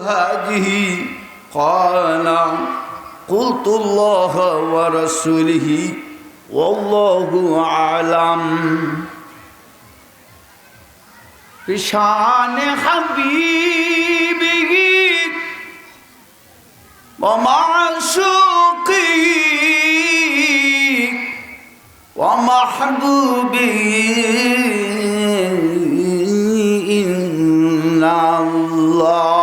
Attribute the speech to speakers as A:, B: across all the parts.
A: هذه قال قلت الله ورسوله والله أعلم بشان حبيبه ومعشوقه ومحبوبه إن الله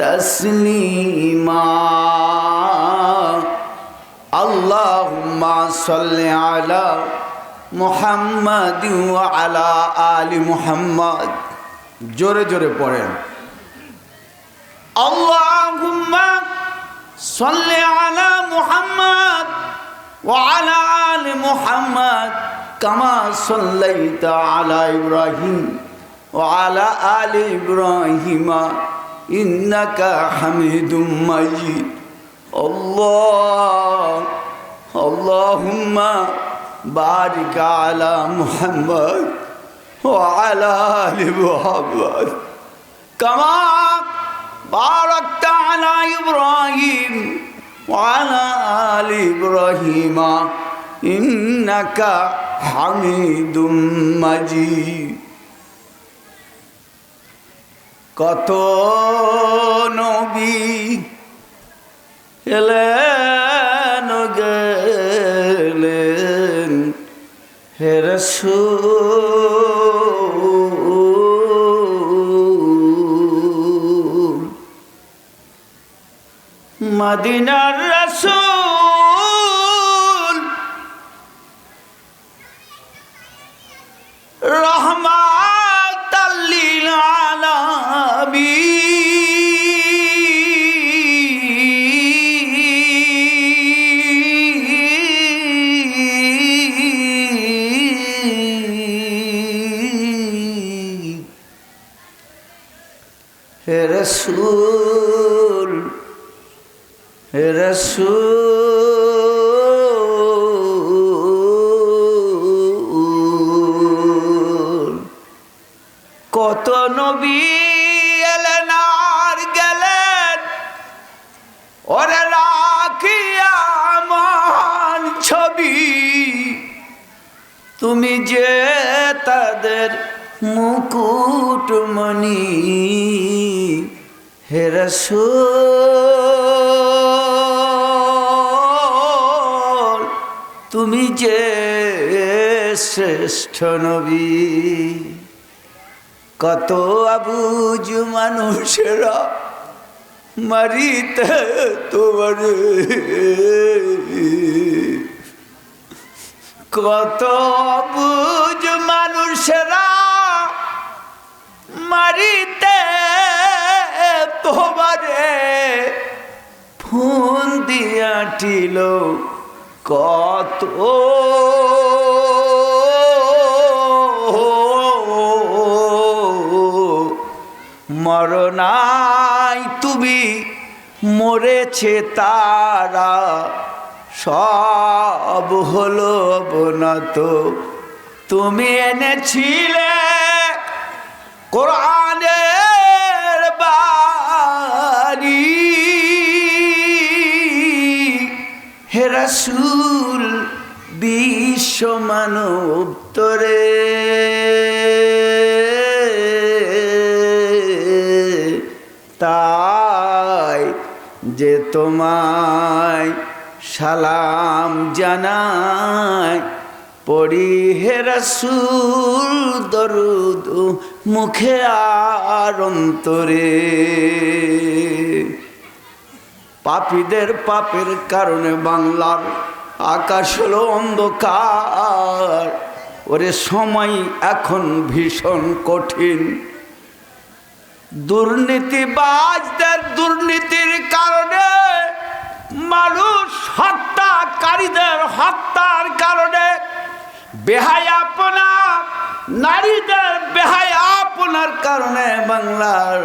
A: তসলিমা। আল্লাহুম্মা সাল্লি আলা মুহাম্মাদ ওয়া আলা আলি মুহাম্মাদ। জোরে জোরে পড়েন। আল্লাহুম্মা সাল্লি আলা মুহাম্মাদ ওয়া আলা আলি মুহাম্মাদ, কামা সাল্লাইতা ইব্রাহিম ওয়া আলা আলি ইব্রাহিমা। ইন্নাকা হামিদুম মাজিদ আল্লাহ, আল্লাহুম্মা বারিক আলা মুহাম্মদ ওয়া আলা আলি মুহাম্মদ। কামা বারাকতা আলা ইব্রাহিম ওয়া আলা আলি ইব্রাহিমা। ইন্নাকা হামিদুম মাজিদ। কত নবী এলেন গেলেন হেরসুল মদিনার রসুল। রহমাতাল্লিল রসুল হে রসুল। কত নবী এলেন আর গেলেন, ওরে রাখিয়া ছবি। তুমি যে তাদের মুকুটমণি। হে তুমি যে শ্রেষ্ঠ নবী কত আবুজ মানুষেরা মারিতে তোমার কত বুঝ মানুষেরা মারিতে ফোন দিয়াটিল কত মরনাই তুমি মরেছে তারা সব হলো অবনত। তুমি এনেছিলে কোরআনের রাসূল বিশ্ব মানব তরে তাই যে তোমায় সালাম জানায় পড়ি হে রাসূল দরুদ মুখে আর অন্তরে। পাপীদের পাপের কারণে বাংলার আকাশ হলো অন্ধকার। ওরে সময় এখন ভীষণ কঠিন। দুর্নীতিবাজদের দুর্নীতির কারণে মানুষ হত্যাকারীদের হত্যার কারণে বেহায়াপনা নারীদের বেহায়াপনার কারণে বাংলার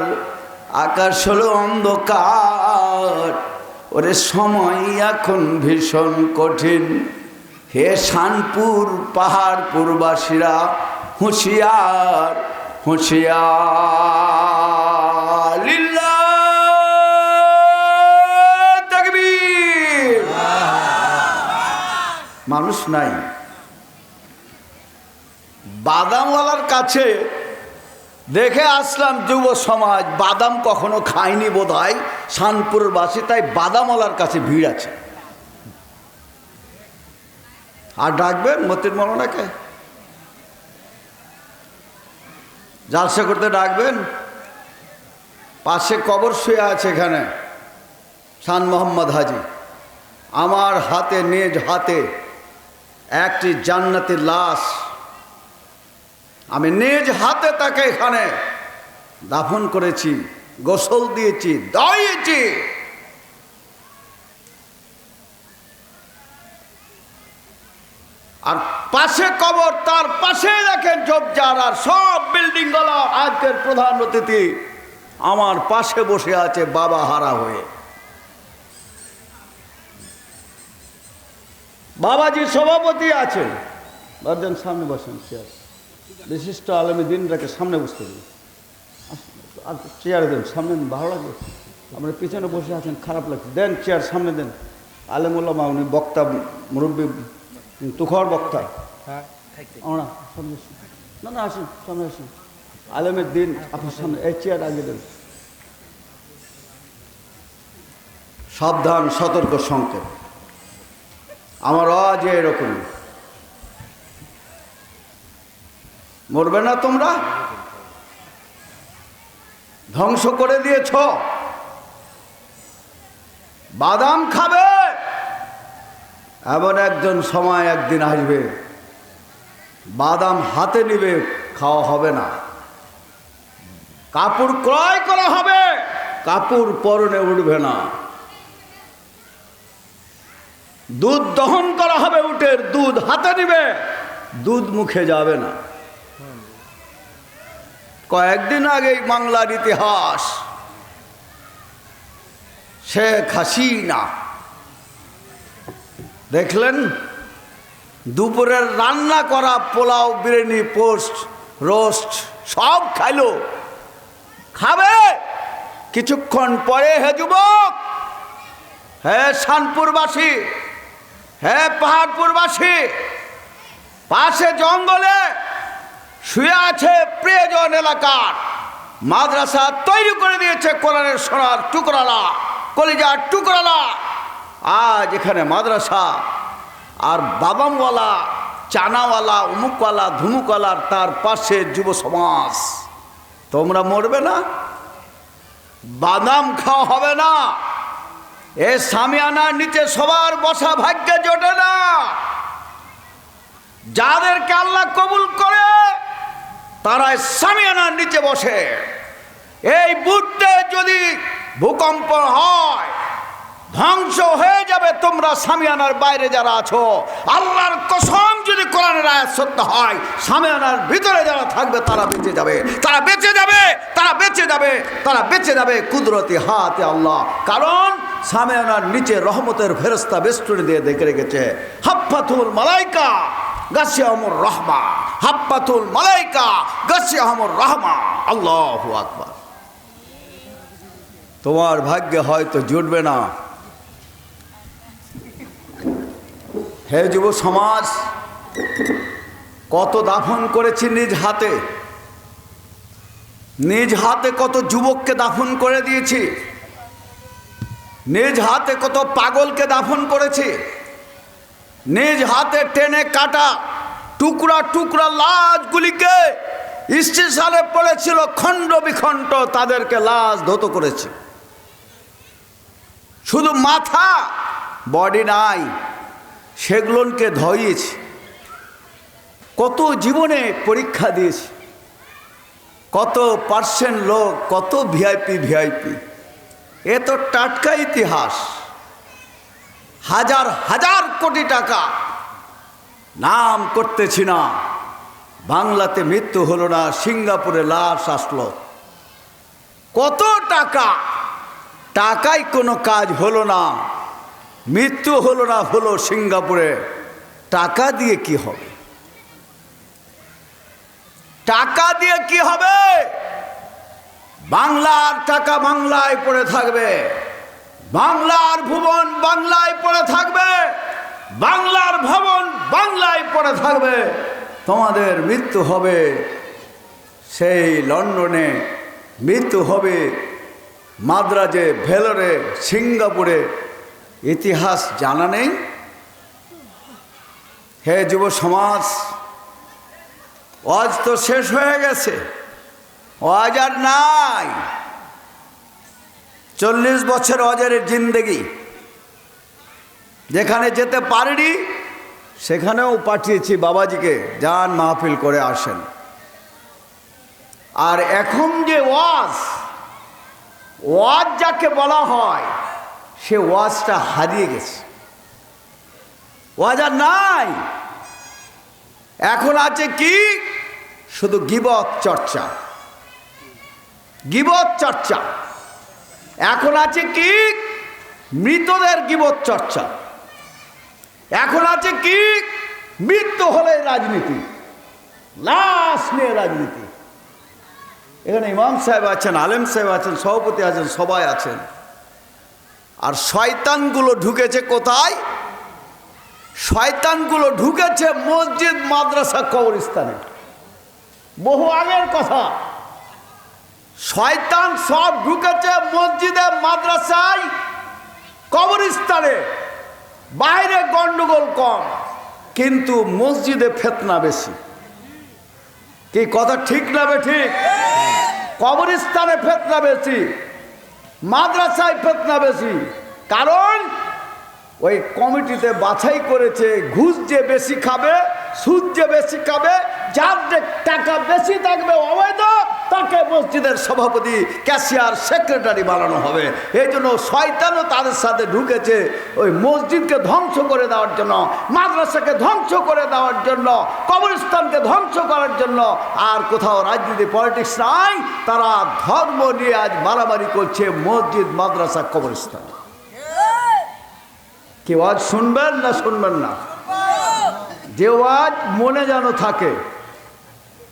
A: আকাশ হলো অন্ধকার। ওরে সময় এখন ভীষণ কঠিন। হে শানপুর পাহাড়পুরবাসীরা হুঁশিয়ার হুঁশিয়ার। লিল্লাহ মানুষ নাই। বাদামওয়ালার কাছে দেখে আসলাম যুব সমাজ, বাদাম কখনো খায়নি বোধ হয় শানপুরের বাসী তাই বাদামওয়ালার কাছে ভিড় আছে। আর ডাকবেন মতির মলনাকে জালসা করতে ডাকবেন, পাশে কবর শুয়ে আছে এখানে, শান মোহাম্মদ হাজি। আমার হাতে, নিজ হাতে একটি জান্নাতের লাশ আমি নিজ হাতে তাকে এখানে দাফন করেছি, গোসল দিয়েছি দাঁড়িয়েছি আর পাশে কবর, তার পাশে দেখেন ঝোপঝাড়, আর সব বিল্ডিংগুলো আজকের প্রধান অতিথি আমার পাশে বসে আছে বাবা হারা হয়ে। বাবাজি সভাপতি আছেন। বারজন সামনে বসেন চেয়ার বিশিষ্ট আলমী দিনটাকে সামনে বসতে দিন। আর চেয়ারে দেন সামনে দেন, ভালো লাগবে আমরা পিছনে বসে আছেন খারাপ লাগছে। দেন চেয়ার সামনে দেন। আলেমুল্লামা উনি বক্তা মুরব্বী তুখর বক্তা। আমরা সামনে না না আসুন সামনে আসুন। আলেমের দিন আপনার সামনে এই চেয়ার আগে দেন। সাবধান সতর্ক সংকেত। আমার আজ এরকম মরবে না তোমরা? ধ্বংস করে দিয়েছ। বাদাম খাবে। এমন একজন সময় একদিন আসবে, বাদাম হাতে নিবে, খাওয়া হবে না। কাপড় ক্রয় করা হবে, কাপড় পরনে উঠবে না। দুধ দহন করা হবে উটের, দুধ হাতে নিবে, দুধ মুখে যাবে না। কয়েকদিন আগেই বাংলার ইতিহাস। শেখ হাসিনা। দেখলেন? দুপুরের রান্না করা পোলাও, বিরিয়ানি, পোস্ট, রোস্ট, সব খাইলো। খাবে? কিছুক্ষণ পরে হে যুবক, হে শানপুরবাসী, হে পাহাড়পুরবাসী, পাশে জঙ্গলে শুয়ে আছে প্রিয়জন এলাকার। মাদ্রাসা তৈরি করে দিয়েছে কোরআনের সোনার টুকরালা, কলিজার টুকরালা। আজ এখানে মাদ্রাসা, আর বাদামওয়ালা চানাওয়ালা, উমুকওয়ালা ধুমুকওয়ালার তার পাশে যুব সমাজ। তোমরা মরবে না, বাদাম খাওয়া হবে না, এ সামিয়ানার নিচে সবার বসা ভাগ্যে জোটে না। যাদেরকে আল্লাহ কবুল করে তারা সামিয়ানার নিচে বসে। এই বুটতে যদি ভূকম্প হয়, ধ্বংস হয়ে যাবে তোমরা সামিয়ানার বাইরে যারা আছো। আল্লাহর কসম যদি কোরআনের আয়াত সত্য হয়, সামিয়ানার ভিতরে যারা থাকবে, তারা বেঁচে যাবে। তারা বেঁচে যাবে, তারা বেঁচে যাবে, তারা বেঁচে যাবে কুদরতি হাতে আল্লাহ। কারণ সামিয়ানার নিচে রহমতের ফেরস্তা বেষ্টনী দিয়ে দেখে রেখেছে, হাফাতুল মালাইকা। গাছিয়ামুর রহমা হাফাতুল মালাইকা গাছিয়ামুর রহমা। আল্লাহ তোমার ভাগ্যে হয়তো জুটবে না। হে যুব সমাজ, কত দাফন করেছি নিজ হাতে। নিজ হাতে কত যুবককে দাফন করে দিয়েছি। নিজ হাতে কত পাগলকে দাফন করেছি। নিজ হাতে টেনে কাটা টুকরা টুকরা লাশগুলিকে স্টেশনে পড়েছিল খণ্ড বিখণ্ড তাদেরকে লাশ ধত করেছে। শুধু মাথা বডি নাই সেগুলোকে ধরিয়েছি। কত জীবনে পরীক্ষা দিয়েছে। কত পার্সেন্ট লোক, কত ভিআইপি ভিআইপি এ তো টাটকা ইতিহাস। হাজার হাজার কোটি টাকা। নাম করতেছি না। বাংলাতে মৃত্যু হলো না, সিঙ্গাপুরে লাশ আসলো। কত টাকা? টাকায় কোনো কাজ হলো না। মৃত্যু হলো না, হলো সিঙ্গাপুরে। টাকা দিয়ে কি হবে? টাকা দিয়ে কি হবে? বাংলার টাকা বাংলায় পড়ে থাকবে। বাংলার ভুবন বাংলায় পড়ে থাকবে। বাংলার ভবন বাংলায় পড়ে থাকবে। তোমাদের মৃত্যু হবে সেই লন্ডনে। মৃত্যু হবে মাদ্রাজে, ভেলোরে, সিঙ্গাপুরে। ইতিহাস জানা নেই। হে যুব সমাজ ওয়াজ তো শেষ হয়ে গেছে। ওয়াজ আর নাই। চল্লিশ বছর অজের জিন্দেগি। যেখানে যেতে পারিনি, সেখানেও পাঠিয়েছি বাবাজিকে যান মাহফিল করে আসেন। আর এখন যে ওয়াজ ওয়াজ যাকে বলা হয়, সে ওয়াজটা হারিয়ে গেছে। ওয়াজ আর নাই। এখন আছে কি? শুধু গিবত চর্চা। গিবত চর্চা। এখন আছে কি? মৃতদের গিবত চর্চা। এখন আছে কি? মৃত্যু হলে রাজনীতি। লাশ নিয়ে রাজনীতি। এখানে ইমাম সাহেব আছেন, আলেম সাহেব আছেন, সভাপতি আছেন, সবাই আছেন। আর শয়তানগুলো ঢুকেছে কোথায়? শয়তানগুলো ঢুকেছে মসজিদ, মাদ্রাসা, কবরস্থানে। বহু আগের কথা। শয়তান সব ঢুকেছে মসজিদে, মাদ্রাসায়, কবরস্থানে। বাইরে গন্ডগোল কম, কিন্তু মসজিদে ফেতনা বেশি। কি কথা ঠিক না বে ঠিক? কবরস্থানে ফেতনা বেশি, মাদ্রাসায় ফেতনা বেশি। কারণ, ওই কমিটিতে বাছাই করেছে, ঘুষ যে বেশি খাবে, সুদ যে বেশি খাবে, যার যে টাকা বেশি থাকবে অবৈধ তাকে মসজিদের সভাপতি, ক্যাশিয়ার সেক্রেটারি বানানো হবে। এই জন্য শয়তানও তাদের সাথে ঢুকেছে ওই মসজিদকে ধ্বংস করে দেওয়ার জন্য, মাদ্রাসাকে ধ্বংস করে দেওয়ার জন্য, কবরস্থানকে ধ্বংস করার জন্য। আর কোথাও রাজনীতি পলিটিক্স নাই, তারা ধর্ম নিয়ে আজ মারামারি করছে মসজিদ, মাদ্রাসা, কবরস্থান। কি আজ শুনবেন না শুনবেন না? যে ওয়াজ মনে যেন থাকে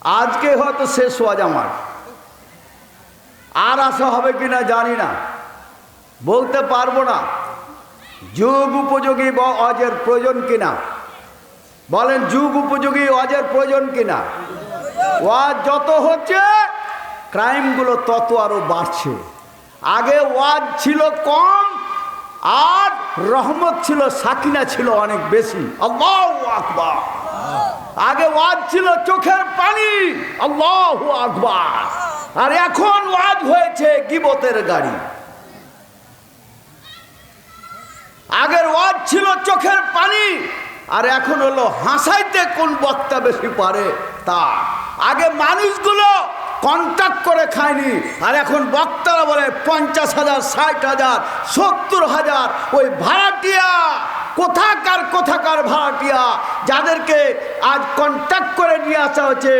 A: আজকে হয়তো শেষ ওয়াজ আমার। আর আসা হবে কিনা জানি না। বলতে পারব না, যুগ উপযোগী বা অজের প্রয়োজন কিনা। বলেন, যুগ উপযোগী, অজের প্রয়োজন কিনা? ওয়াজ যত হচ্ছে, ক্রাইমগুলো তত আরও বাড়ছে। আগে ওয়াজ ছিল কম, আর রহমত ছিল, সাকিনা ছিল অনেক বেশি। আল্লাহ আগে ওয়াজ ছিল চোখের পানি। আল্লাহ আকবার। আর এখন ওয়াজ হয়েছে গিবতের গাড়ি। আগের ওয়াজ ছিল চোখের পানি, আর এখন হলো হাসাইতে কোন বক্তা বেশি পারে তা। আগে মানুষগুলো কন্ট্যাক্ট করে খায়নি, আর এখন বক্তারা বলে পঞ্চাশ হাজার, ষাট হাজার, সত্তর হাজার, ওই ভাড়াটিয়া। কোথাকার কোথাকার ভাড়াটিয়া যাদেরকে আজ কন্ট্যাক্ট করে নিয়ে আসা হচ্ছে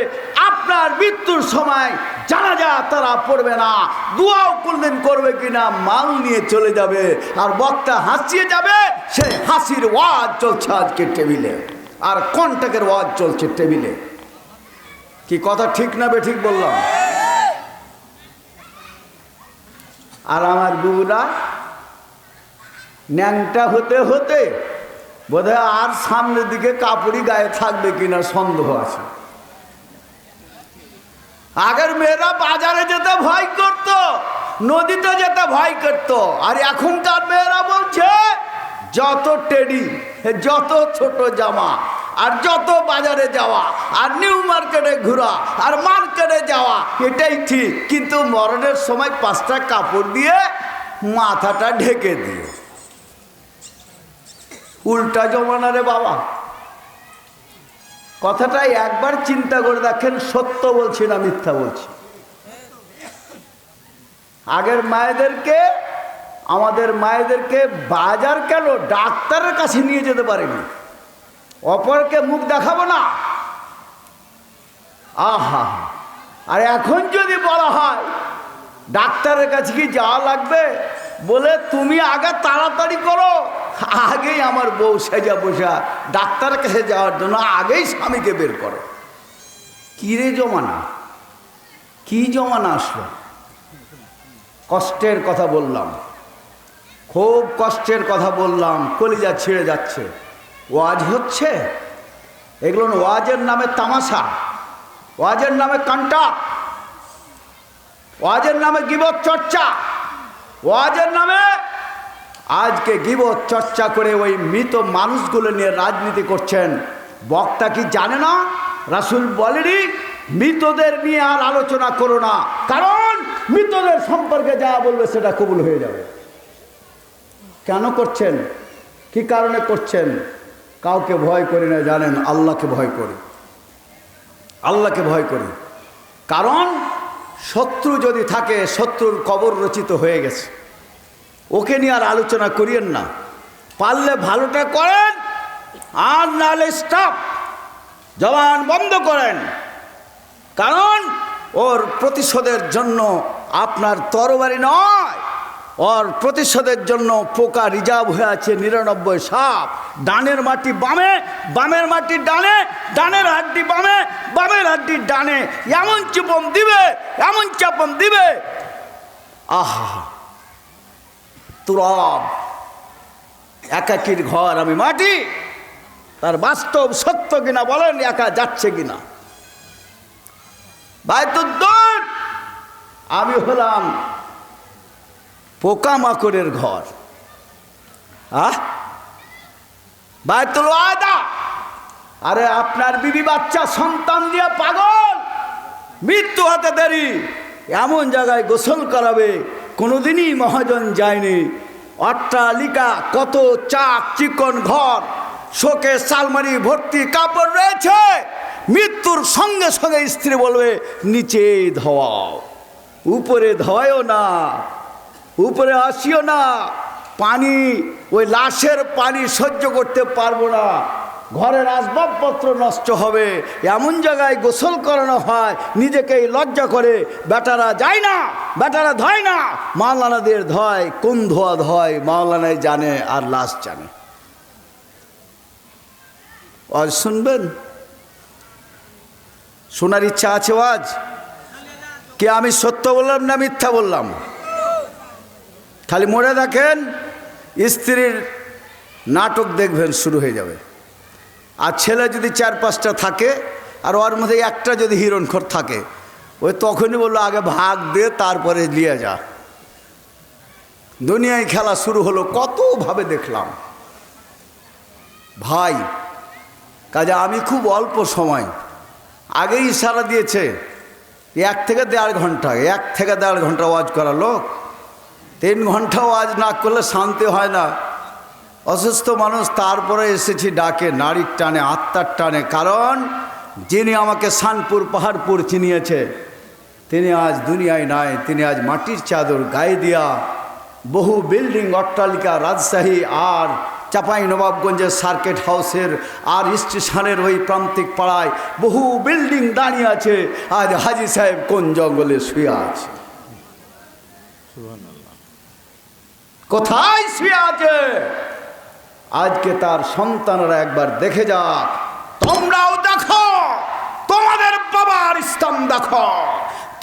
A: আপনার মৃত্যুর সময় জানা যা, তারা পড়বে না। দুয়াও কোনদিন করবে কিনা, মাল নিয়ে চলে যাবে, আর বক্তা হাসিয়ে যাবে, সে হাসির ওয়াজ চলছে আজকে টেবিলে। আর কন্ট্যাক্টের ওয়াজ চলছে টেবিলে। কি কথা ঠিক না বে ঠিক বললাম? আর আমার বুবুরা ন্যাংটা হতে হতে বোধহয় আর সামনের দিকে কাপড়ি গায়ে থাকবে কিনা সন্দেহ আছে। আগের মেয়েরা বাজারে যেতে ভয় করত, নদীতে যেতে ভয় করত, আর এখনকার মেয়েরা বলছে, যত টেডি, যত ছোট জামা, আর যত বাজারে যাওয়া, আর নিউ মার্কেটে ঘোরা, আর মার্কেটে যাওয়া, এটাই ঠিক। কিন্তু মরণের সময় পাঁচটা কাপড় দিয়ে মাথাটা ঢেকে দিও। উল্টা জমানা রে বাবা। কথাটাই একবার চিন্তা করে দেখেন, সত্য বলছি না মিথ্যা বলছি। আগের মায়েদেরকে, আমাদের মায়েদেরকে বাজার কেন ডাক্তারের কাছে নিয়ে যেতে পারেনি? অপরকে মুখ দেখাবো না। আহা, আর এখন যদি বলা হয়, ডাক্তারের কাছে কি যাওয়া লাগবে? বলে, তুমি আগে তাড়াতাড়ি করো। আগেই আমার বউ সেজা বসা ডাক্তারের কাছে যাওয়ার জন্য আগেই স্বামীকে বের করো। কী রে জমানা? কি জমানা আসলো? কষ্টের কথা বললাম। খুব কষ্টের কথা বললাম, কলিজা ছিঁড়ে যাচ্ছে। ওয়াজ হচ্ছে? এগুলো ওয়াজের নামে তামাশা, ওয়াজের নামে কান্টা, ওয়াজের নামে গিবত চর্চা, ওয়াজের নামে আজকে গিবত চর্চা করে ওই মৃত মানুষগুলো নিয়ে রাজনীতি করছেন। বক্তা কি জানে না? রাসুল বলেনি, মৃতদের নিয়ে আর আলোচনা করো না। কারণ মৃতদের সম্পর্কে যা বলবে সেটা কবুল হয়ে যাবে। কেন করছেন? কি কারণে করছেন? কাউকে ভয় করি না, জানেন, আল্লাহকে ভয় করি। আল্লাহকে ভয় করি। কারণ শত্রু যদি থাকে, শত্রুর কবর রচিত হয়ে গেছে। ওকে নিয়ে আর আলোচনা করিয়েন না। পারলে ভালোটা করেন, আর নাহলে স্টপ জবান বন্ধ করেন। কারণ ওর প্রতিশোধের জন্য আপনার তরবারি নয়। ওর প্রতিশোধের জন্য পোকা রিজার্ভ হয়ে আছে নিরানব্বই সাপ। ডানের মাটি বামে, বামের মাটি ডানে, ডানের হাড্ডি বামে, বামের হাড্ডি ডানে। এমন চাপম দিবে, এমন চাপম দিবে। আহা তুরব। একাকির ঘর আমি মাটি। তার বাস্তব সত্য কিনা বলেন, একা যাচ্ছে কিনা? বাইতুদ্দৌর আমি হলাম পোকামাকড়ের ঘর। আহ? বাইতুল ওয়াদা। আরে আপনার বিবি বাচ্চা, সন্তান দিয়ে পাগল। মৃত্যু হতে দেরি। এমন জায়গায় গোসল করাবে। কোনোদিনই মহাজন যায়নি। অট্টালিকা, কত চাক চিকন ঘর শোকে সালমারি ভর্তি কাপড় রয়েছে। মৃত্যুর সঙ্গে সঙ্গে স্ত্রী বলবে, নিচে ধোয়াও উপরে ধোয়াও না, উপরে আসিও না, পানি, ওই লাশের পানি সহ্য করতে পারব না। ঘরের আসবাবপত্র নষ্ট হবে। এমন জায়গায় গোসল করানো হয়, নিজেকেই লজ্জা করে। বেটারা যায় না, বেটারা ধয় না। মাওলানাদের ধয়, কোন ধোয়া ধয় মাওলানায় জানে আর লাশ জানে। আজ শুনবেন? শোনার ইচ্ছা আছে আজ? কে আমি সত্য বললাম না মিথ্যা বললাম? খালি মনে দেখেন স্ত্রীর নাটক দেখবেন, শুরু হয়ে যাবে। আর ছেলে যদি চার পাঁচটা থাকে, আর ওর মধ্যে একটা যদি হিরণখর থাকে, ওই তখনই বলল, আগে ভাগ দে, তারপরে নিয়ে যা। দুনিয়ায় খেলা শুরু হলো, কতভাবে দেখলাম। ভাই, কাজে আমি খুব অল্প সময়। আগেই ইশারা দিয়েছে, এক থেকে দেড় ঘণ্টা, এক থেকে দেড় ঘণ্টা ওয়াজ করা লোক। তিন ঘণ্টা ওয়াজ না করলে শান্তি হয় না। অসুস্থ মানুষ তারপরে এসেছি ডাকে নারীর টানে আত্মার টানে। কারণ যিনি আমাকে শানপুর পাহাড়পুর চিনিয়েছে তিনি আজ দুনিয়ায় নাই তিনি আজ মাটির চাদর গায়ে দিয়া বহু বিল্ডিং অট্টালিকা রাজশাহী আর চাপাই নবাবগঞ্জের সার্কেট হাউসের আর স্টেশনের ওই প্রান্তিক পাড়ায় বহু বিল্ডিং দাঁড়িয়ে আছে। আজ হাজি সাহেব কোন জঙ্গলে শুয়ে আছে? কোথায় শুয়ে আছে? আজকে তার সন্তানরা একবার দেখে যাক। তোমরাও দেখো তোমাদের বাবার ইসলাম দেখো।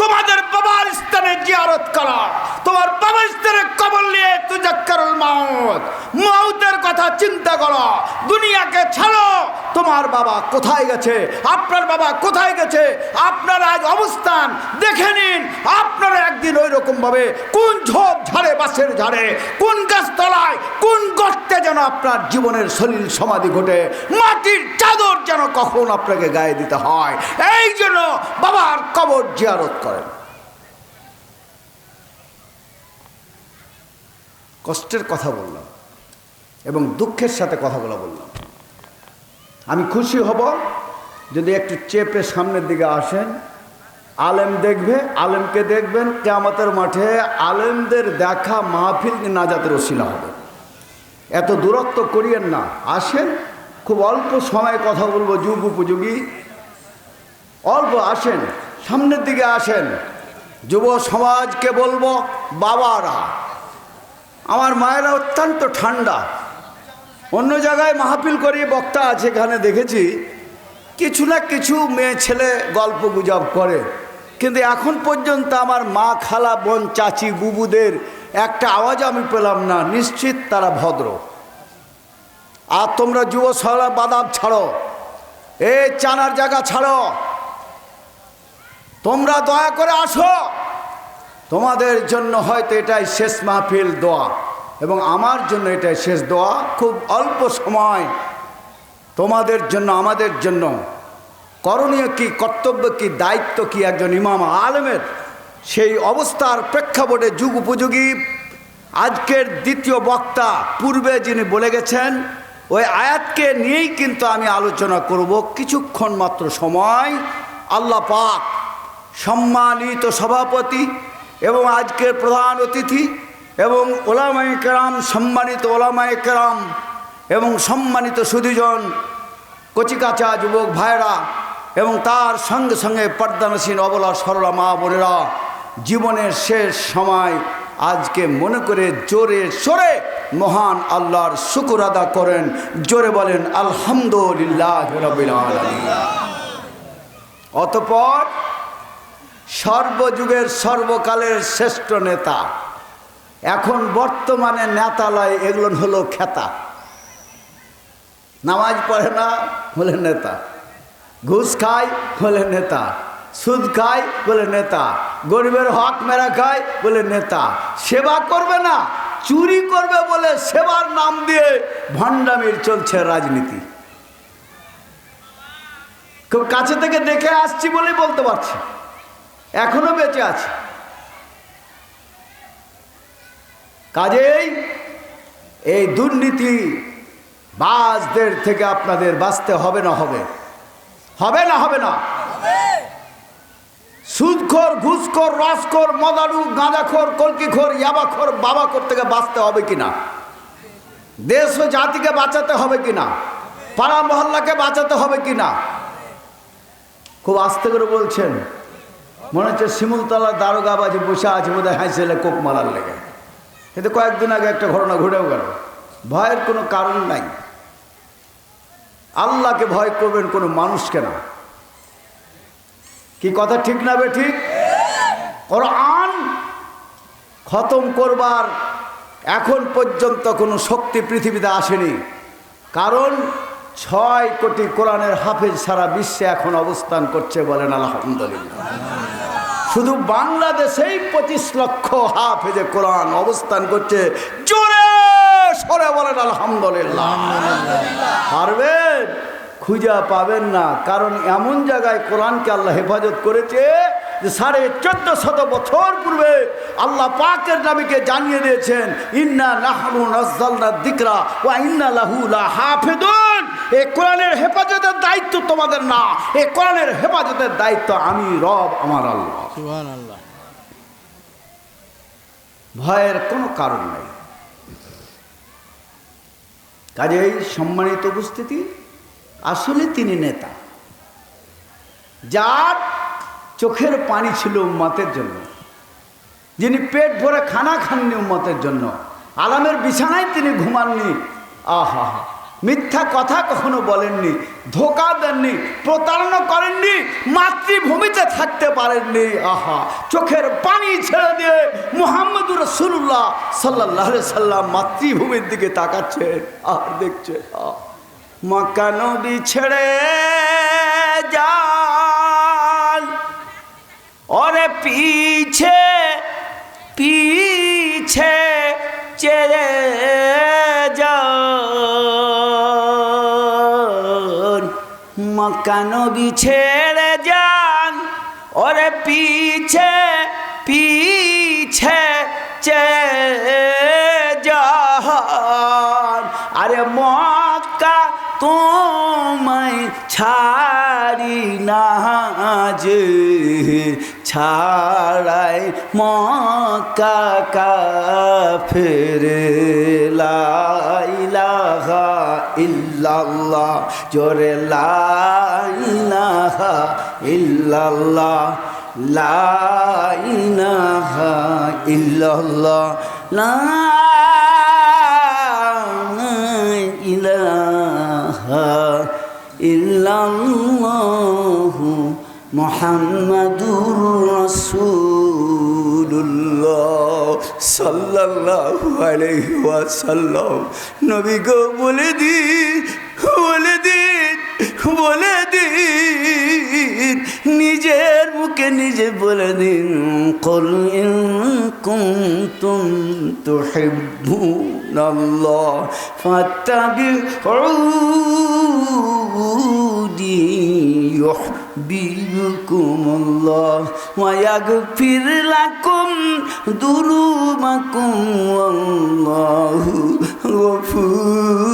A: তোমাদের বাবার স্থানে জিয়ারত করা। তোমার বাবার স্থানে কবর নিয়ে তুজাক্কারুল মাউত। মাউতের কথা চিন্তা করো। দুনিয়াকে ছাড়ো। তোমার বাবা কোথায় গেছে? আপনার বাবা কোথায় গেছে? আপনার আজ অবস্থান দেখে নিন। আপনারা একদিন ওই রকম ভাবে কোন ঝোপ ঝাড়ে বাসের ঝাড়ে, কোন গাছতলায়, কোন গর্তে যেন আপনার জীবনের সলিল সমাধি ঘটে, মাটির চাদর যেন কখন আপনাকে গায়ে দিতে হয়। এই জন্য বাবার কবর জিয়ারত করেন। কষ্টের কথা বললাম এবং দুঃখের সাথে কথাগুলো বললাম। আমি খুশি হব যদি একটু চেপে সামনের দিকে আসেন। আলেম দেখবে, আলেমকে দেখবেন, কেয়ামতের মাঠে আলেমদের দেখা মাহফিল না নাজাতের ওসিলা হবে। এত দূরত্ব করিয়েন না, আসেন, খুব অল্প সময় কথা বলব, যুগ উপযোগী। অল্প আসেন সামনের দিকে আসেন। যুব সমাজকে বলব, বাবারা, আমার মায়েরা অত্যন্ত ঠান্ডা। অন্য জায়গায় মাহফিল করি বক্তা আছে এখানে দেখেছি। কিছু না কিছু মেয়ে ছেলে গল্প গুজব করে। কিন্তু এখন পর্যন্ত আমার মা, খালা, বোন, চাচি, বুবুদের একটা আওয়াজ আমি পেলাম না। নিশ্চিত তারা ভদ্র। আর তোমরা যুব সরা বাদাম ছাড়ো। এ চানার জায়গা ছাড়ো। তোমরা দয়া করে আসো। তোমাদের জন্য হয়তো এটাই শেষ মাহফিল দোয়া এবং আমার জন্য এটাই শেষ দোয়া। খুব অল্প সময়। তোমাদের জন্য, আমাদের জন্য। করণীয় কি, কর্তব্য কি, দায়িত্ব কি একজন ইমাম আলমের? সেই অবস্থার প্রেক্ষাপটে যুগ উপযোগী। আজকের দ্বিতীয় বক্তা পূর্বে যিনি বলে গেছেন, ওই আয়াতকে নিয়েই কিন্তু আমি আলোচনা করব। কিছুক্ষণ মাত্র সময়। আল্লাহ পাক সম্মানিত সভাপতি এবং আজকের প্রধান অতিথি এবং ওলামায় কেরাম, সম্মানিত ওলামাই কেরাম এবং সম্মানিত সুধীজন কচিকাচা যুবক ভাইরা এবং তার সঙ্গে সঙ্গে পর্দানসীন, অবলা, সরলা মা বোনেরা, জীবনের শেষ সময় আজকে মনে করে জোরে সরে মহান আল্লাহর শুকুর আদা করেন জোরে বলেন, আলহামদুলিল্লাহ। অতপর সর্বযুগের সর্বকালের শ্রেষ্ঠ নেতা। এখন বর্তমানে নেতালয় এগুলো হলো খেতা। নামাজ পড়ে না বলে নেতা। ঘুষ খায় বলে নেতা। সুদ খায় বলে নেতা। গরিবের হক মেরা খায় বলে নেতা। সেবা করবে না, চুরি করবে বলে সেবার নাম দিয়ে ভণ্ডামির চলছে রাজনীতি। খুব কাছে থেকে দেখে আসছি বলেই বলতে পারছি। এখনও বেঁচে আছে। কাজেই এই দুর্নীতি বাজদের থেকে আপনাদের বাঁচতে হবে না হবে। হবে না হবে না। সুদখোর, ঘুষখোর রসখোর মদারু গাঁজাখোর, কলকিখোর, ইয়াবাখোর, বাবাখোর থেকে বাঁচতে হবে কিনা? দেশ ও জাতিকে বাঁচাতে হবে কিনা? পাড়া মহল্লাকে বাঁচাতে হবে কিনা? খুব আস্তে করে বলছেন। মনে হচ্ছে শিমুলতলা দারোগা বাজে বসে আছে বোধহয় হাইসেলে কোপ মারার লেগে। কিন্তু কয়েকদিন আগে একটা ঘটনা ঘটেও গেল। ভয়ের কোনো কারণ নাই। আল্লাহকে ভয় করবেন কোনো মানুষকে না। কি কথা ঠিক না বে ঠিক? ওর আন খতম করবার এখন পর্যন্ত কোনো শক্তি পৃথিবীতে আসেনি। কারণ ছয় কোটি কোরআনের হাফেজ সারা বিশ্বে এখন অবস্থান করছে বলেন আলহামদুলিল্লাহ। শুধু বাংলাদেশেই পঁচিশ লক্ষ হাফেজে কোরআন অবস্থান করছে। জোরে সরে বলেন আলহামদুলিল্লাহ। পারবেন খুঁজা পাবেন না। কারণ এমন জায়গায় কোরআনকে আল্লাহ হেফাজত করেছে যে সাড়ে চোদ্দ শত বছর পূর্বে আল্লাহ পাকের নামীকে জানিয়ে দিয়েছেন ইন্না নাহনু নজ্জালনা দিকরা ওয়া ইন্না লাহু লা হাফিদুন এই কোরআনের হেফাজতের দায়িত্ব তোমাদের না এ কোরআনের হেফাজতের দায়িত্ব আমি রব আমার আল্লাহ। ভয়ের কোনো কারণ নেই। কাজেই সম্মানিত উপস্থিতি, আসলে তিনি নেতা। যার চোখের পানি ছিল উম্মাতের জন্য, যিনি পেট ভরে খানা খাননি উম্মতের জন্য, আলামের বিছানায় তিনি ঘুমাননি। আহা হা মিথ্যা কথা কখনো বলেননি, ধোকা দেননি, প্রতারণা করেননি, মাতৃভূমিতে থাকতে পারেননি। আহা, চোখের পানি ছেড়ে দিয়ে মুহাম্মদুর রসুল্লাহ সাল্লাহ সাল্লাম মাতৃভূমির দিকে তাকাচ্ছে আর দেখছে আহ নদী ছেড়ে যান। ওরে পিছে পিছে চেয়ে মকানবি ছেড়ে যান। ওরে পিছে পিছে যান। আরে মক্কা তোমায় ছাড়ি না যে
B: ছাড়াই মক্কা কাফের ইল্লাল্লাহ জোরে লা ইলাহা ইল্লাল্লাহ লা ইলাহা ইল্লাল্লাহ লা ইলাহা ইল্লাল্লাহু সাল্লাল্লাহু নবী গো, বলে দিন বলে দিন বলে দিন নিজের মুখে নিজে বলে দিন, কল ইন কুনতুম তুহিব্বুনাল্লাহ ইউহবিবকুমুল্লাহ ওয়া ইয়াগফির লাকুম দুনুবাকুম ওয়াল্লাহু গফুরুর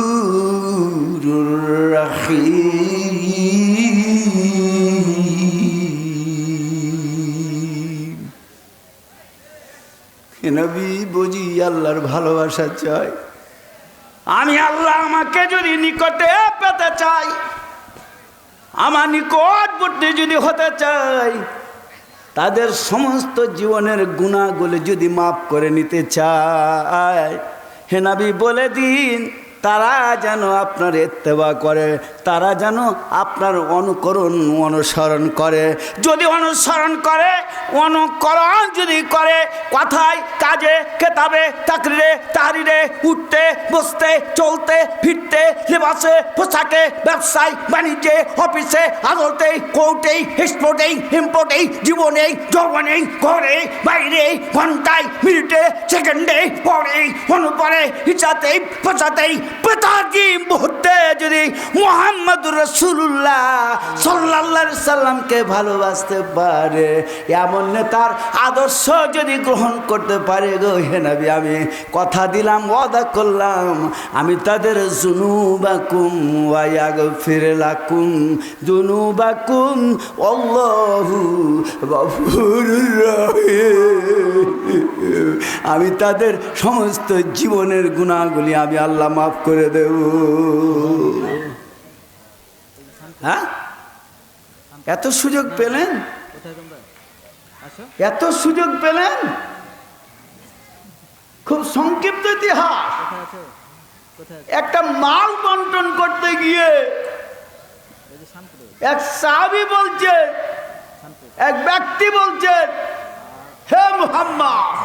B: রহিম হে নবী, বুঝি আল্লাহর ভালোবাসা চাই।
A: আমি আল্লাহ আমাকে যদি নিকটে পেতে চাই আমার নিকটবর্তী যদি হতে চাই
B: তাদের সমস্ত জীবনের গুণাগুলি যদি মাফ করে নিতে চায়। হেনাবি বলে দিন তারা যেন আপনার এত্তেবা করে, তারা যেন আপনার অনুকরণ অনুসরণ করে।
A: যদি অনুসরণ করে, অনুকরণ যদি করে, কথায়, কাজে, কেতাবে চাকরিরে তাহারিরে উঠতে, বসতে, চলতে, ফিরতে, লেবাসে, পোশাকে, ব্যবসায়, বাণিজ্যে, অফিসে, আদালতে, কোর্টে এক্সপোর্টে ইম্পোর্টে জীবনে, যৌবনে, ঘরে, বাইরে, ঘন্টায়, মিনিটে, সেকেন্ডে, পরে, অনুপরে হিসাতেই পচাতে পেতাজি মুহূর্তে যদি মোহাম্মদুর রসুল্লাহ
B: সাল্লাল্লাহু সাল্লামকে ভালোবাসতে পারে, এমন নেতার আদর্শ যদি গ্রহণ করতে পারে গো, হে নবী, আমি কথা দিলাম, ওয়াদা করলাম, আমি তাদের জুনু জুনুবাকুম ওয়াইয়াগ ফিরলাকুম জুনুবাকুম আল্লাহু গফুরুর রহিম। আমি তাদের সমস্ত জীবনের গুণাগুলি আমি আল্লাহ মাফ করে দেব। হ্যাঁ? এত সুযোগ পেলেন? এত সুযোগ পেলেন? খুব সংক্ষিপ্ত ইতিহাস। একটা মাল বন্টন করতে গিয়ে এক সাহাবি বলছে, এক ব্যক্তি বলছে হে মুহাম্মদ,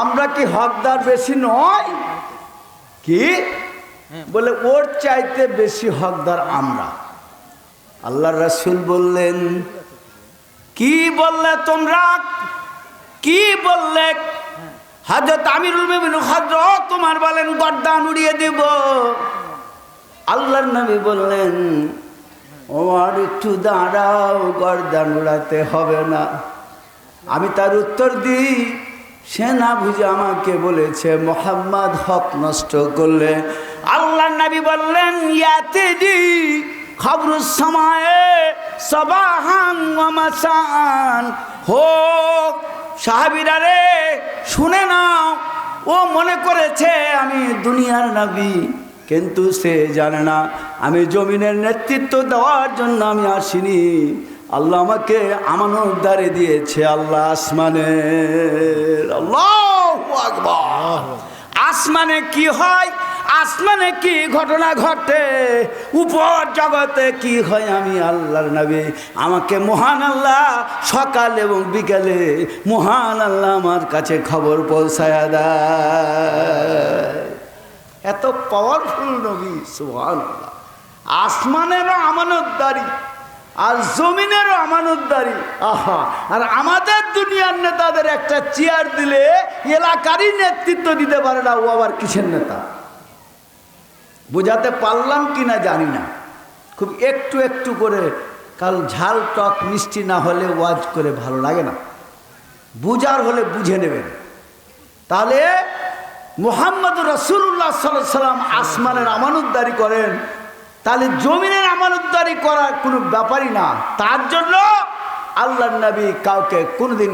B: আমরা কি হকদার বেশি নয়? কি? বলে, ওর চাইতে বেশি হকদার আমরা। আল্লাহ রাসূল বললেন, কি বললে তোমরা? কি বললে? হাজরত আমিরুল তোমার বলেন গর্দান উড়িয়ে দেব। আল্লাহর নবী বললেন ওর একটু দাঁড়াও গর্দান উড়াতে হবে না। আমি তার উত্তর দিই। সে না বুঝে আমাকে বলেছে, মোহাম্মদ হক নষ্ট করলে। আল্লাহ নবী বললেন ইয়াতে দি খবর সময়ে সবাহান হোক, সাহাবিরা রে, শুনে নাও। ও মনে করেছে, আমি দুনিয়ার নবী। কিন্তু সে জানে না, আমি জমিনের নেতৃত্ব দেওয়ার জন্য আমি আসিনি। আল্লাহ আমাকে আমানতদারে দিয়েছে, আল্লাহ আসমানে। আল্লাহু আসমানে কি হয়? আসমানে কি ঘটনা ঘটে? উপর জগতে কি হয়? আমি আল্লাহর নবী। আমাকে মহান আল্লাহ সকাল এবং বিকালে মহান আল্লাহ আমার কাছে খবর পৌঁছায়া দেয়। এত পাওয়ারফুল নবী সুহান আসমানেরও আমানতদারি আর জমিনেরও আমানতদারি। আহা, আর আমাদের দুনিয়ার নেতাদের একটা চেয়ার দিলে এলাকারই নেতৃত্ব দিতে পারে না, ও আবার কিসের নেতা? বোঝাতে পারলাম কি না জানি না। খুব একটু একটু করে কাল ঝাল টক মিষ্টি না হলে ওয়াজ করে ভালো লাগে না। বুঝার হলে বুঝে নেবেন। তাহলে মোহাম্মদ রসুল্লাহ সাল্লাম আসমানের আমানতদারি করেন তাহলে জমিনের আমানতদারি করার কোনো ব্যাপারই না। তার জন্য আল্লাহ নবী কাউকে কোনোদিন